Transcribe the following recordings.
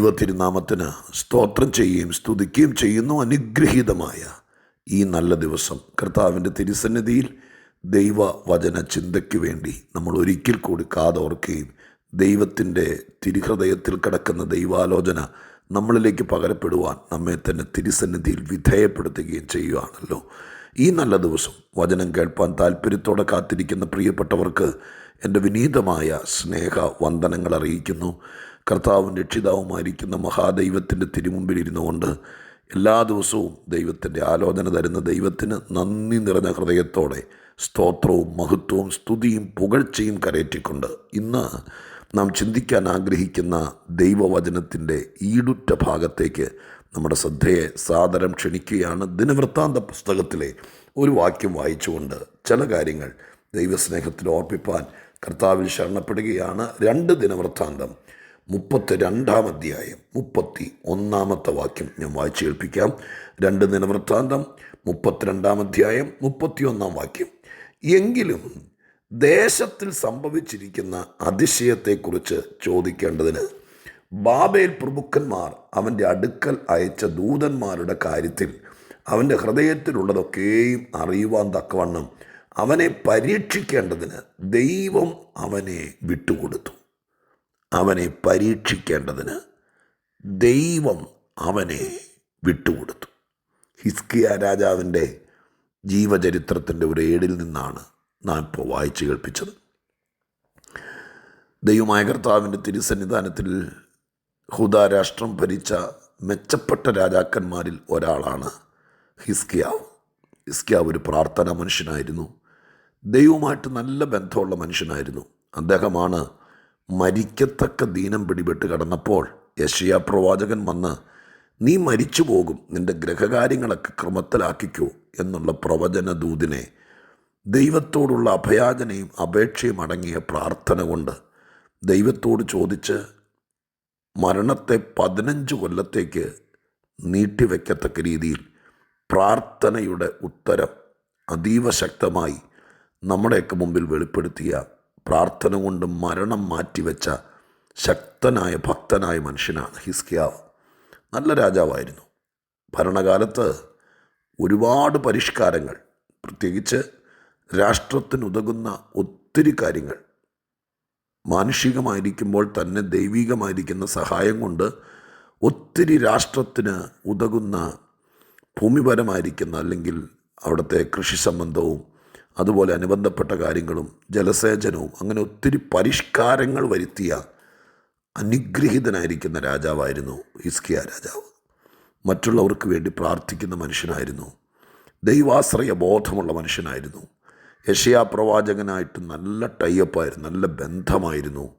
ദൈവ തിരുനാമത്തിന് സ്തോത്രം ചെയ്യുകയും സ്തുതിക്കുകയും ചെയ്യുന്നു അനുഗ്രഹീതമായ ഈ നല്ല ദിവസം. കർത്താവിന്റെ തിരുസന്നിധിയിൽ ദൈവ വചന ചിന്തയ്ക്ക് വേണ്ടി നമ്മൾ ഒരിക്കൽ കൂടി കാതോർക്കുകയും ദൈവത്തിന്റെ തിരുഹൃദയത്തിൽ കിടക്കുന്ന ദൈവാലോചന നമ്മളിലേക്ക് പകരപ്പെടുവാൻ നമ്മെ തന്നെ തിരുസന്നിധിയിൽ വിധേയപ്പെടുത്തുകയും ചെയ്യുകയാണല്ലോ. ഈ നല്ല ദിവസം വചനം കേൾപ്പാൻ താല്പര്യത്തോടെ കാത്തിരിക്കുന്ന പ്രിയപ്പെട്ടവർക്ക് എന്റെ വിനീതമായ സ്നേഹ വന്ദനങ്ങൾ അറിയിക്കുന്നു. കർത്താവും രക്ഷിതാവുമായിരിക്കുന്ന മഹാദൈവത്തിന്റെ തിരുമുമ്പിൽ ഇരുന്നുകൊണ്ട് എല്ലാ ദിവസവും ദൈവത്തിന്റെ ആലോചന തരുന്ന ദൈവത്തിന് നന്ദി നിറഞ്ഞ ഹൃദയത്തോടെ സ്തോത്രവും മഹത്വവും സ്തുതിയും പുകഴ്ചയും കരയറ്റിക്കൊണ്ട് ഇന്ന് നാം ചിന്തിക്കാൻ ആഗ്രഹിക്കുന്ന ദൈവവചനത്തിന്റെ ഈടുറ്റ ഭാഗത്തേക്ക് നമ്മുടെ ശ്രദ്ധയെ സാദരം ക്ഷണിക്കുകയാണ്. ദിനവൃത്താന്ത പുസ്തകത്തിലെ ഒരു വാക്യം വായിച്ചുകൊണ്ട് ചില കാര്യങ്ങൾ ദൈവസ്നേഹത്തിൽ ഓർപ്പിപ്പാൻ കർത്താവിൽ ശരണപ്പെടുകയാണ്. രണ്ട് ദിനവൃത്താന്തം. മുപ്പത്തി രണ്ടാം അധ്യായം മുപ്പത്തി ഒന്നാമത്തെ വാക്യം ഞാൻ വായിച്ചു കേൾപ്പിക്കാം രണ്ട് ദിനവൃത്താന്തം മുപ്പത്തിരണ്ടാം അധ്യായം മുപ്പത്തിയൊന്നാം വാക്യം. എങ്കിലും ദേശത്തിൽ സംഭവിച്ചിരിക്കുന്ന അതിശയത്തെക്കുറിച്ച് ചോദിക്കേണ്ടതിന് ബാബേൽ പ്രഭുക്കന്മാർ അവന്റെ അടുക്കൽ അയച്ച ദൂതന്മാരുടെ കാര്യത്തിൽ അവന്റെ ഹൃദയത്തിലുള്ളതൊക്കെയും അറിയുവാൻ തക്കവണ്ണം അവനെ പരീക്ഷിക്കേണ്ടതിന് ദൈവം അവനെ വിട്ടുകൊടുത്തു. അവനെ പരീക്ഷിക്കേണ്ടതിന് ദൈവം അവനെ വിട്ടുകൊടുത്തു. ഹിസ്കിയ രാജാവിന്റെ ജീവചരിത്രത്തിന്റെ ഒരു ഏടിൽ നിന്നാണ് നാം ഇപ്പോൾ വായിച്ചു കേൾപ്പിച്ചത്. ദൈവമായ കർത്താവിന്റെ തിരുസന്നിധാനത്തിൽ ഹുദാരാഷ്ട്രം ഭരിച്ച മെച്ചപ്പെട്ട രാജാക്കന്മാരിൽ ഒരാളാണ് ഹിസ്കിയാവ്. ഹിസ്കിയാവ് ഒരു പ്രാർത്ഥന മനുഷ്യനായിരുന്നു. ദൈവമായിട്ട് നല്ല ബന്ധമുള്ള മനുഷ്യനായിരുന്നു. അദ്ദേഹമാണ് മരിക്കത്തക്ക ദീനം പിടിപെട്ട് കടന്നപ്പോൾ യശയ പ്രവാചകൻ വന്ന് നീ മരിച്ചു പോകും നിന്റെ ഗ്രഹകാര്യങ്ങളൊക്കെ ക്രമത്തിലാക്കിക്കോ എന്നുള്ള പ്രവചന ദൂതിനെ ദൈവത്തോടുള്ള അഭയാചനയും അപേക്ഷയും അടങ്ങിയ പ്രാർത്ഥന കൊണ്ട് ദൈവത്തോട് ചോദിച്ച് മരണത്തെ പതിനഞ്ച് കൊല്ലത്തേക്ക് നീട്ടിവെക്കത്തക്ക രീതിയിൽ പ്രാർത്ഥനയുടെ ഉത്തരം അതീവ ശക്തമായി നമ്മുടെയൊക്കെ മുമ്പിൽ വെളിപ്പെടുത്തിയ പ്രാർത്ഥന കൊണ്ട് മരണം മാറ്റിവെച്ച ശക്തനായ ഭക്തനായ മനുഷ്യനാണ് ഹിസ്കിയാവ്. നല്ല രാജാവായിരുന്നു. ഭരണകാലത്ത് ഒരുപാട് പരിഷ്കാരങ്ങൾ പ്രത്യേകിച്ച് രാഷ്ട്രത്തിനുതകുന്ന ഒത്തിരി കാര്യങ്ങൾ. മാനുഷികമായിരിക്കുമ്പോൾ തന്നെ ദൈവികമായിരിക്കുന്ന സഹായം കൊണ്ട് ഒത്തിരി രാഷ്ട്രത്തിന് ഉതകുന്ന ഭൂമിപരമായിരിക്കുന്ന അല്ലെങ്കിൽ അവിടുത്തെ കൃഷി സംബന്ധവും അതുപോലെ അനുബന്ധപ്പെട്ട കാര്യങ്ങളും ജലസേചനവും അങ്ങനെ ഒത്തിരി പരിഷ്കാരങ്ങൾ വരുത്തിയ അനുഗ്രഹീതനായിരിക്കുന്ന രാജാവായിരുന്നു ഹിസ്കിയ രാജാവ്. മറ്റുള്ളവർക്ക് വേണ്ടി പ്രാർത്ഥിക്കുന്ന മനുഷ്യനായിരുന്നു. ദൈവാശ്രയ ബോധമുള്ള മനുഷ്യനായിരുന്നു. യഷയാ പ്രവാചകനായിട്ട് നല്ല ടൈപ്പായിരുന്നു നല്ല ബന്ധമായിരുന്നു.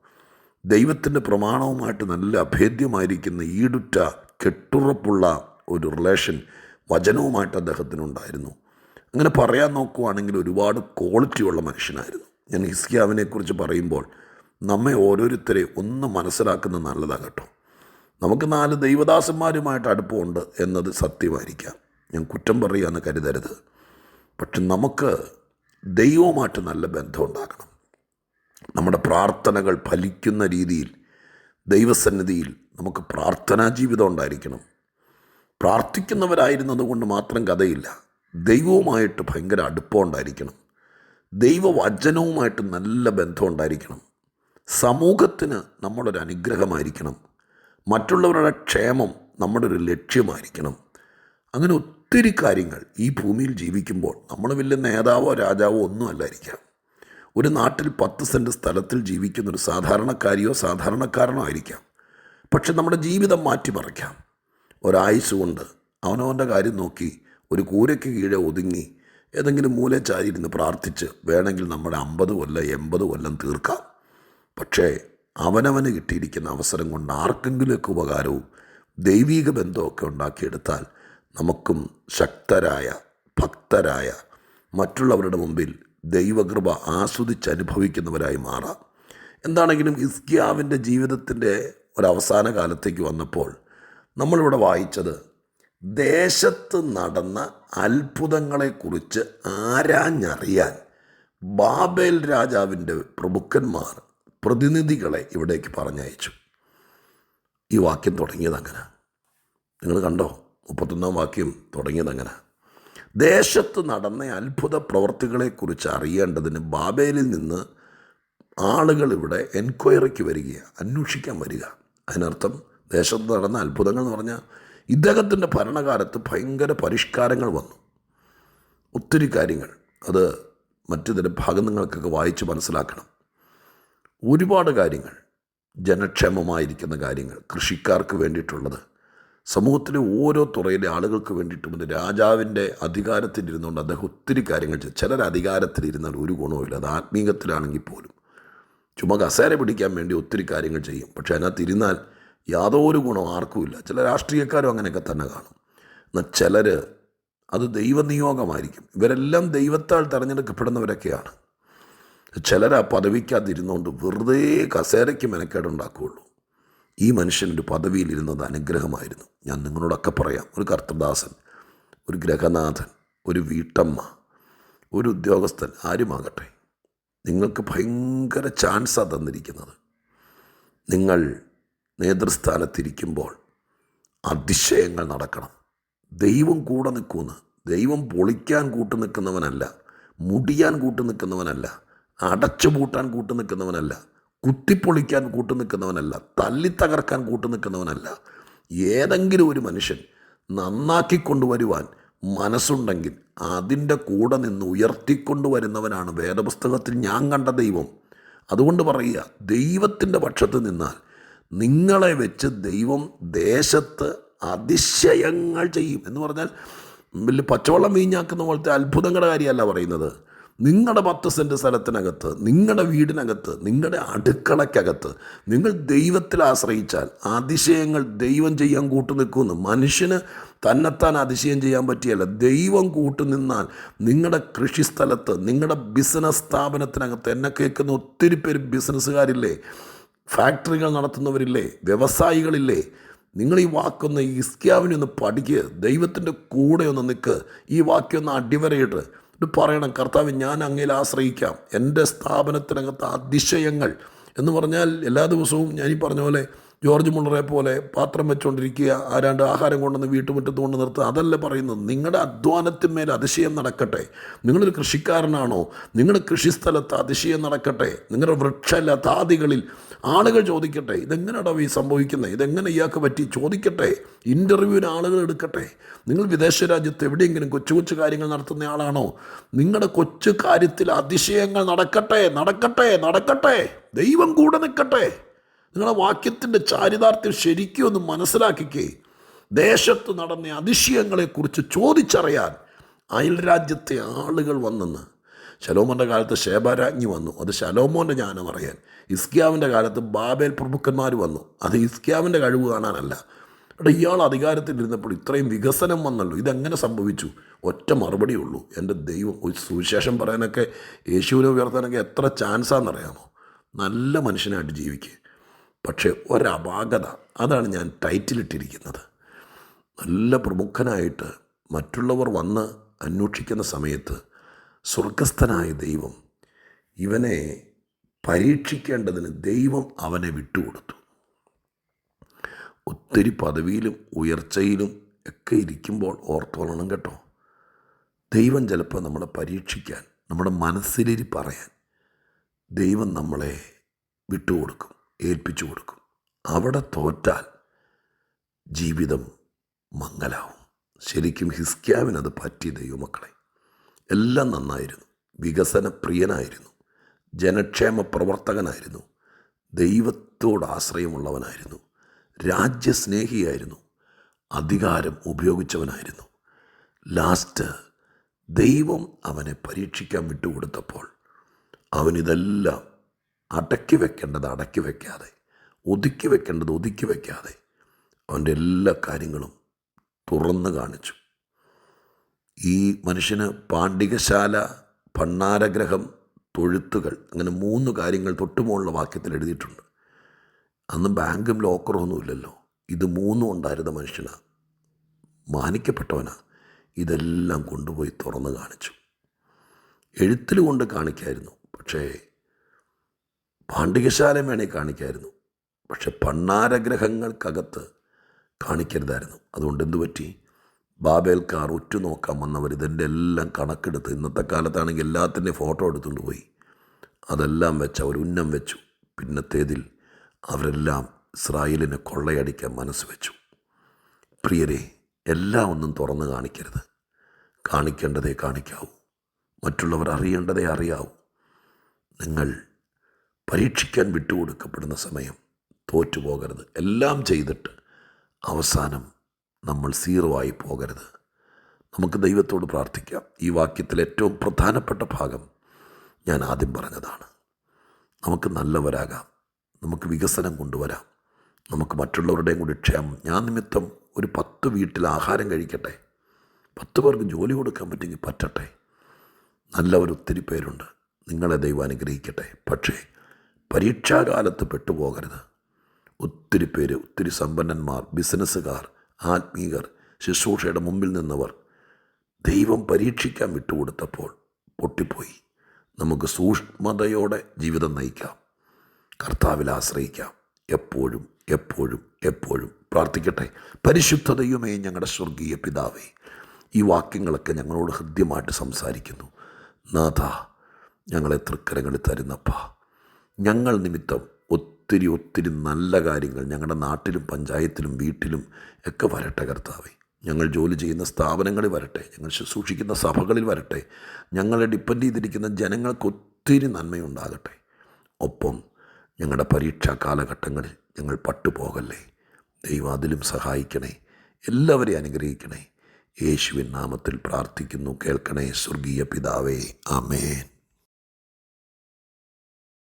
ദൈവത്തിന്റെ പ്രമാണവുമായിട്ട് നല്ല അഭേദ്യമായിരിക്കുന്ന ഈടുറ്റ കെട്ടുറപ്പുള്ള ഒരു റിലേഷൻ വചനവുമായിട്ട് അദ്ദേഹത്തിനുണ്ടായിരുന്നു. അങ്ങനെ പറയാൻ നോക്കുവാണെങ്കിൽ ഒരുപാട് ക്വാളിറ്റിയുള്ള മനുഷ്യനായിരുന്നു. ഞാൻ ഹിസ്കിയാവിനെക്കുറിച്ച് പറയുമ്പോൾ നമ്മെ ഓരോരുത്തരെ ഒന്ന് മനസ്സിലാക്കുന്നത് നല്ലതാണ് കേട്ടോ. നമുക്ക് നാല് ദൈവദാസന്മാരുമായിട്ട് അടുപ്പമുണ്ട് എന്നത് സത്യമായിരിക്കാം. ഞാൻ കുറ്റം പറയുകയെന്ന് കരുതരുത്. പക്ഷെ നമുക്ക് ദൈവവുമായിട്ട് നല്ല ബന്ധം ഉണ്ടാക്കണം നമ്മുടെ പ്രാർത്ഥനകൾ ഫലിക്കുന്ന രീതിയിൽ ദൈവസന്നിധിയിൽ നമുക്ക് പ്രാർത്ഥനാ ജീവിതം ഉണ്ടായിരിക്കണം. പ്രാർത്ഥിക്കുന്നവരായിരുന്നത് കൊണ്ട് മാത്രം കഥയില്ല. ദൈവവുമായിട്ട് ഭയങ്കര അടുപ്പം ഉണ്ടായിരിക്കണം. ദൈവവചനവുമായിട്ട് നല്ല ബന്ധം ഉണ്ടായിരിക്കണം. സമൂഹത്തിന് നമ്മളൊരു അനുഗ്രഹമായിരിക്കണം. മറ്റുള്ളവരുടെ ക്ഷേമം നമ്മുടെ ഒരു ലക്ഷ്യമായിരിക്കണം. അങ്ങനെ ഒത്തിരി കാര്യങ്ങൾ ഈ ഭൂമിയിൽ ജീവിക്കുമ്പോൾ നമ്മൾ വലിയ നേതാവോ രാജാവോ ഒന്നും അല്ലായിരിക്കാം. ഒരു നാട്ടിൽ പത്ത് സെന്റ് സ്ഥലത്തിൽ ജീവിക്കുന്ന ഒരു സാധാരണക്കാരിയോ സാധാരണക്കാരനോ ആയിരിക്കാം. പക്ഷെ നമ്മുടെ ജീവിതം മാറ്റിമറിക്കാം. ഒരായുസ് കൊണ്ട് അവനവന്റെ കാര്യം നോക്കി ഒരു കൂരയ്ക്ക് കീഴെ ഒതുങ്ങി ഏതെങ്കിലും മൂലെ ചാരിയിരുന്ന് പ്രാർത്ഥിച്ച് വേണമെങ്കിൽ നമ്മുടെ അമ്പത് കൊല്ലം എൺപത് കൊല്ലം തീർക്കാം. പക്ഷേ അവനവന് കിട്ടിയിരിക്കുന്ന അവസരം കൊണ്ട് ആർക്കെങ്കിലുമൊക്കെ ഉപകാരവും ദൈവീക ബന്ധമൊക്കെ ഉണ്ടാക്കിയെടുത്താൽ നമുക്കും ശക്തരായ ഭക്തരായ മറ്റുള്ളവരുടെ മുമ്പിൽ ദൈവകൃപ ആസ്വദിച്ച് അനുഭവിക്കുന്നവരായി മാറാം. എന്താണെങ്കിലും ഇസ്കിയാവിന്റെ ജീവിതത്തിന്റെ ഒരവസാന കാലത്തേക്ക് വന്നപ്പോൾ നമ്മളിവിടെ വായിച്ചത് ദേശത്ത് നടന്ന അത്ഭുതങ്ങളെക്കുറിച്ച് ആരാഞ്ഞറിയാൻ ബാബേൽ രാജാവിന്റെ പ്രഭുക്കന്മാർ പ്രതിനിധികളെ ഇവിടേക്ക് പറഞ്ഞയച്ചു. ഈ വാക്യം തുടങ്ങിയത് അങ്ങനെ. നിങ്ങൾ കണ്ടോ? മുപ്പത്തൊന്നാം വാക്യം തുടങ്ങിയത് അങ്ങനെ. ദേശത്ത് നടന്ന അത്ഭുത പ്രവർത്തികളെക്കുറിച്ച് അറിയേണ്ടതിന് ബാബേലിൽ നിന്ന് ആളുകൾ ഇവിടെ എൻക്വയറിക്ക് വരികയാണ് അന്വേഷിക്കാൻ വരിക. അതിനർത്ഥം ദേശത്ത് നടന്ന അത്ഭുതങ്ങൾ എന്ന് പറഞ്ഞാൽ ഇദ്ദേഹത്തിന്റെ ഭരണകാലത്ത് ഭയങ്കര പരിഷ്കാരങ്ങൾ വന്നു. ഒത്തിരി കാര്യങ്ങൾ. അത് മറ്റു ചില നിങ്ങൾക്കൊക്കെ വായിച്ച് മനസ്സിലാക്കണം. ഒരുപാട് കാര്യങ്ങൾ. ജനക്ഷേമമായിരിക്കുന്ന കാര്യങ്ങൾ. കൃഷിക്കാർക്ക് വേണ്ടിയിട്ടുള്ളത്. സമൂഹത്തിലെ ഓരോ തുറയിലെ ആളുകൾക്ക് വേണ്ടിയിട്ടും ഇത് രാജാവിന്റെ അധികാരത്തിലിരുന്നുകൊണ്ട് അദ്ദേഹം ഒത്തിരി കാര്യങ്ങൾ ചെയ്തു. ചിലർ അധികാരത്തിലിരുന്നാൽ ഒരു ഗുണവുമില്ല അത് ആത്മീയത്തിലാണെങ്കിൽ പോലും. ചുമ്മാ കസേര പിടിക്കാൻ വേണ്ടി ഒത്തിരി കാര്യങ്ങൾ ചെയ്യും. പക്ഷേ അതിനകത്ത് ഇരുന്നാൽ യാതൊരു ഗുണം ആർക്കുമില്ല ചില രാഷ്ട്രീയക്കാരും അങ്ങനെയൊക്കെ തന്നെ കാണും. എന്നാൽ ചിലർ അത് ദൈവനിയോഗമായിരിക്കും. ഇവരെല്ലാം ദൈവത്താൽ തിരഞ്ഞെടുക്കപ്പെടുന്നവരൊക്കെയാണ്. ചിലർ ആ പദവിക്കാതിരുന്നുകൊണ്ട് വെറുതെ കസേരയ്ക്ക് മെനക്കേടുണ്ടാക്കുകയുള്ളൂ. ഈ മനുഷ്യന്റെ പദവിയിലിരുന്നത് അനുഗ്രഹമായിരുന്നു. ഞാൻ നിങ്ങളോടൊക്കെ പറയാം. ഒരു കർത്തദാസൻ ഒരു ഗ്രഹനാഥൻ ഒരു വീട്ടമ്മ ഒരു ഉദ്യോഗസ്ഥൻ ആരുമാകട്ടെ. നിങ്ങൾക്ക് ഭയങ്കര ചാൻസാണ് തന്നിരിക്കുന്നത്. നിങ്ങൾ നേതൃസ്ഥാനത്തിരിക്കുമ്പോൾ അതിശയങ്ങൾ നടക്കണം. ദൈവം കൂടെ നിൽക്കുമെന്ന് ദൈവം പൊളിക്കാൻ കൂട്ടു നിൽക്കുന്നവനല്ല മുടിയാൻ കൂട്ടു നിൽക്കുന്നവനല്ല അടച്ചു പൂട്ടാൻ കൂട്ടു നിൽക്കുന്നവനല്ല കുത്തിപ്പൊളിക്കാൻ കൂട്ടു നിൽക്കുന്നവനല്ല തല്ലിത്തകർക്കാൻ കൂട്ടു നിൽക്കുന്നവനല്ല. ഏതെങ്കിലും ഒരു മനുഷ്യൻ നന്നാക്കി കൊണ്ടുവരുവാൻ മനസ്സുണ്ടെങ്കിൽ അതിന്റെ കൂടെ നിന്ന് ഉയർത്തിക്കൊണ്ടുവരുന്നവനാണ് വേദപുസ്തകത്തിൽ ഞാൻ കണ്ട ദൈവം. അതുകൊണ്ട് പറയുക ദൈവത്തിന്റെ പക്ഷത്ത് നിന്നാൽ നിങ്ങളെ വെച്ച് ദൈവം ദേശത്ത് അതിശയങ്ങൾ ചെയ്യും. എന്ന് പറഞ്ഞാൽ വലിയ പച്ചവെള്ളം വീഞ്ഞാക്കുന്ന പോലത്തെ അത്ഭുതങ്ങളുടെ കാര്യമല്ല പറയുന്നത്. നിങ്ങളുടെ പത്ത് സെന്റ് സ്ഥലത്തിനകത്ത് നിങ്ങളുടെ വീടിനകത്ത് നിങ്ങളുടെ അടുക്കളയ്ക്കകത്ത് നിങ്ങൾ ദൈവത്തിൽ ആശ്രയിച്ചാൽ അതിശയങ്ങൾ ദൈവം ചെയ്യാൻ കൂട്ടു നിൽക്കുമെന്ന് മനുഷ്യന് തന്നെത്താൻ അതിശയം ചെയ്യാൻ പറ്റിയല്ല. ദൈവം കൂട്ടു നിന്നാൽ നിങ്ങളുടെ കൃഷിസ്ഥലത്ത് നിങ്ങളുടെ ബിസിനസ് സ്ഥാപനത്തിനകത്ത് എന്നെ കേൾക്കുന്ന ഒത്തിരി പേര് ബിസിനസ്സുകാരില്ലേ ഫാക്ടറികൾ നടത്തുന്നവരില്ലേ വ്യവസായികളില്ലേ നിങ്ങൾ ഈ വാക്കൊന്ന് ഇസ്ക്യാവിനെ ഒന്ന് പഠിക്കുക ദൈവത്തിന്റെ കൂടെ ഒന്ന് നിൽക്ക് ഈ വാക്യം ഒന്ന് അടിവരയിട്ട്. ഇത് പറയണം കർത്താവ് ഞാൻ അങ്ങയിൽ ആശ്രയിക്കാം. എന്റെ സ്ഥാപനത്തിനകത്ത് അതിശയങ്ങൾ. എന്ന് പറഞ്ഞാൽ എല്ലാ ദിവസവും ഞാൻ ഈ പറഞ്ഞ പോലെ ജോർജ് മുള്ളറെ പോലെ പാത്രം വെച്ചുകൊണ്ടിരിക്കുക ആരാണ്ട് ആഹാരം കൊണ്ടുവന്ന് വീട്ടുമുറ്റത്ത് കൊണ്ട് നിർത്തുക അതല്ല പറയുന്നത്? നിങ്ങളുടെ അധ്വാനത്തിന്മേൽ അതിശയം നടക്കട്ടെ. നിങ്ങളൊരു കൃഷിക്കാരനാണോ? നിങ്ങളുടെ കൃഷിസ്ഥലത്ത് അതിശയം നടക്കട്ടെ. നിങ്ങളുടെ വൃക്ഷലതാദികളിൽ ആളുകൾ ചോദിക്കട്ടെ ഇതെങ്ങനെയാണോ ഈ സംഭവിക്കുന്നത് ഇതെങ്ങനെ ഇയാൾക്ക് പറ്റി? ചോദിക്കട്ടെ ഇന്റർവ്യൂവിന് ആളുകൾ എടുക്കട്ടെ. നിങ്ങൾ വിദേശ രാജ്യത്ത് എവിടെയെങ്കിലും കൊച്ചു കൊച്ചു കാര്യങ്ങൾ നടത്തുന്ന ആളാണോ? നിങ്ങളുടെ കൊച്ചു കാര്യത്തിൽ അതിശയങ്ങൾ നടക്കട്ടെ നടക്കട്ടെ നടക്കട്ടെ. ദൈവം കൂടെ നിൽക്കട്ടെ. നിങ്ങളുടെ വാക്യത്തിന്റെ ചാരിതാർത്ഥ്യം ശരിക്കും ഒന്ന് മനസ്സിലാക്കിക്കേ. ദേശത്ത് നടന്ന അതിശയങ്ങളെക്കുറിച്ച് ചോദിച്ചറിയാൻ അയൽ രാജ്യത്തെ ആളുകൾ വന്നെന്ന്. ശലോമോന്റെ കാലത്ത് ശേബരാജ്ഞി വന്നു. അത് ശലോമോന്റെ ജ്ഞാനം അറിയാൻ. ഇസ്ക്യാവിന്റെ കാലത്ത് ബാബേൽ പ്രഭുക്കന്മാർ വന്നു. അത് ഇസ്ക്യാവിന്റെ കഴിവ് കാണാനല്ല. എടാ ഇയാൾ അധികാരത്തിലിരുന്നപ്പോൾ ഇത്രയും വികസനം വന്നല്ലോ. ഇതെങ്ങനെ സംഭവിച്ചു? ഒറ്റ മറുപടി ഉള്ളൂ. എന്റെ ദൈവം ഒരു സുവിശേഷം പറയാനൊക്കെ യേശുവിനെ ഉയർത്താനൊക്കെ എത്ര ചാൻസാണെന്നറിയാമോ? നല്ല മനുഷ്യനായിട്ട് ജീവിക്കുക. പക്ഷേ ഒരപാകത. അതാണ് ഞാൻ ടൈറ്റിലിട്ടിരിക്കുന്നത്. നല്ല പ്രമുഖനായിട്ട് മറ്റുള്ളവർ വന്ന് അന്വേഷിക്കുന്ന സമയത്ത് സ്വർഗസ്ഥനായ ദൈവം ഇവനെ പരീക്ഷിക്കേണ്ടതിന് ദൈവം അവനെ വിട്ടുകൊടുത്തു. ഒത്തിരി പദവിയിലും ഉയർച്ചയിലും ഒക്കെ ഇരിക്കുമ്പോൾ ഓർത്തോളണം കേട്ടോ. ദൈവം ചിലപ്പോൾ നമ്മളെ പരീക്ഷിക്കാൻ നമ്മുടെ മനസ്സിലിരി പറയാൻ ദൈവം നമ്മളെ വിട്ടുകൊടുക്കും. ഏൽപ്പിച്ചു കൊടുക്കും. അവിടെ തോറ്റാൽ ജീവിതം മങ്ങലാവും ശരിക്കും ഹിസ്ക്യാവിനത് പറ്റി ദൈവമക്കളെ. എല്ലാം നന്നായിരുന്നു. വികസന പ്രിയനായിരുന്നു ജനക്ഷേമ പ്രവർത്തകനായിരുന്നു. ദൈവത്തോട് ആശ്രയമുള്ളവനായിരുന്നു. രാജ്യസ്നേഹിയായിരുന്നു. അധികാരം ഉപയോഗിച്ചവനായിരുന്നു. ലാസ്റ്റ് ദൈവം അവനെ പരീക്ഷിക്കാൻ വിട്ടുകൊടുത്തപ്പോൾ അവനിതെല്ലാം അടക്കി വെക്കേണ്ടത് അടക്കി വെക്കാതെ ഒതുക്കി വെക്കേണ്ടത് ഒതുക്കി വെക്കാതെ അവന്റെ എല്ലാ കാര്യങ്ങളും തുറന്നു കാണിച്ചു. ഈ മനുഷ്യന് പാണ്ഡികശാല ഭണ്ണാരഗ്രഹം തൊഴുത്തുകൾ അങ്ങനെ മൂന്ന് കാര്യങ്ങൾ തൊട്ടുമുള്ള വാക്യത്തിൽ എഴുതിയിട്ടുണ്ട്. അന്ന് ബാങ്കും ലോക്കറും ഒന്നുമില്ലല്ലോ ഇത് മൂന്നും ഉണ്ടായിരുന്ന മനുഷ്യനാണ് മാനിക്കപ്പെട്ടവനാണ് ഇതെല്ലാം കൊണ്ടുപോയി തുറന്ന് കാണിച്ചു. എഴുത്തിൽ കൊണ്ട് കാണിക്കായിരുന്നു. പക്ഷേ പാണ്ഡികശാലം വേണേൽ കാണിക്കായിരുന്നു. പക്ഷെ പണ്ണാരഗ്രഹങ്ങൾക്കകത്ത് കാണിക്കരുതായിരുന്നു. അതുകൊണ്ട് എന്തു പറ്റി? ബാബേൽക്കാർ ഉറ്റുനോക്കാൻ വന്നവർ ഇതിന്റെ എല്ലാം കണക്കെടുത്ത് ഇന്നത്തെ കാലത്താണെങ്കിൽ എല്ലാത്തിന്റെയും ഫോട്ടോ എടുത്തുകൊണ്ട് പോയി. അതെല്ലാം വെച്ച് അവർ ഉന്നം വെച്ചു. പിന്നത്തേതിൽ അവരെല്ലാം ഇസ്രായേലിനെ കൊള്ളയടിക്കാൻ മനസ്സ് വെച്ചു. പ്രിയരെ എല്ലാം ഒന്നും തുറന്ന് കാണിക്കരുത്. കാണിക്കേണ്ടതേ കാണിക്കാവൂ. മറ്റുള്ളവർ അറിയേണ്ടതേ അറിയാവൂ. നിങ്ങൾ പരീക്ഷിക്കാൻ വിട്ടുകൊടുക്കപ്പെടുന്ന സമയം തോറ്റുപോകരുത്. എല്ലാം ചെയ്തിട്ട് അവസാനം നമ്മൾ സീറോ ആയി പോകരുത്. നമുക്ക് ദൈവത്തോട് പ്രാർത്ഥിക്കാം. ഈ വാക്യത്തിൽ ഏറ്റവും പ്രധാനപ്പെട്ട ഭാഗം ഞാൻ ആദ്യം പറഞ്ഞതാണ്. നമുക്ക് നല്ലവരാകാം. നമുക്ക് വികസനം കൊണ്ടുവരാം. നമുക്ക് മറ്റുള്ളവരുടെയും കൂടി ക്ഷേമം. ഞാൻ നിമിത്തം ഒരു പത്ത് വീട്ടിൽ ആഹാരം കഴിക്കട്ടെ. പത്ത് പേർക്ക് ജോലി കൊടുക്കാൻ പറ്റുമെങ്കിൽ പറ്റട്ടെ. നല്ലവർ ഒത്തിരി പേരുണ്ട്. നിങ്ങളെ ദൈവം അനുഗ്രഹിക്കട്ടെ. പക്ഷേ പരീക്ഷാകാലത്ത് പെട്ടുപോകരുത്. ഒത്തിരി പേര് ഒത്തിരി സമ്പന്നന്മാർ ബിസിനസ്സുകാർ ആത്മീകർ ശുശ്രൂഷയുടെ മുമ്പിൽ നിന്നവർ ദൈവം പരീക്ഷിക്കാൻ വിട്ടുകൊടുത്തപ്പോൾ പൊട്ടിപ്പോയി. നമുക്ക് സൂക്ഷ്മതയോടെ ജീവിതം നയിക്കാം. കർത്താവിൽ ആശ്രയിക്കാം. എപ്പോഴും എപ്പോഴും എപ്പോഴും പ്രാർത്ഥിക്കട്ടെ. പരിശുദ്ധതയുമേ ഞങ്ങളുടെ സ്വർഗീയ പിതാവേ. ഈ വാക്യങ്ങളൊക്കെ ഞങ്ങളോട് ഹൃദ്യമായിട്ട് സംസാരിക്കുന്നു. നാഥ ഞങ്ങളെ തൃക്കരങ്ങളിൽ തരുന്നപ്പ. ഞങ്ങൾ നിമിത്തം ഒത്തിരി ഒത്തിരി നല്ല കാര്യങ്ങൾ ഞങ്ങളുടെ നാട്ടിലും പഞ്ചായത്തിലും വീട്ടിലും ഒക്കെ വരട്ടെ കർത്താവേ. ഞങ്ങൾ ജോലി ചെയ്യുന്ന സ്ഥാപനങ്ങളിൽ വരട്ടെ ഞങ്ങൾ ശുശ്രൂഷിക്കുന്ന സഭകളിൽ വരട്ടെ ഞങ്ങളെ ഡിപ്പെൻഡ് ചെയ്തിരിക്കുന്ന ജനങ്ങൾക്ക് ഒത്തിരി നന്മയുണ്ടാകട്ടെ. ഒപ്പം ഞങ്ങളുടെ പരീക്ഷാ കാലഘട്ടങ്ങളിൽ ഞങ്ങൾ പട്ടുപോകല്ലേ. ദൈവം അതിലും സഹായിക്കണേ എല്ലാവരെയും അനുഗ്രഹിക്കണേ. യേശുവിൻ നാമത്തിൽ പ്രാർത്ഥിക്കുന്നു കേൾക്കണേ സ്വർഗീയ പിതാവേ ആമേൻ.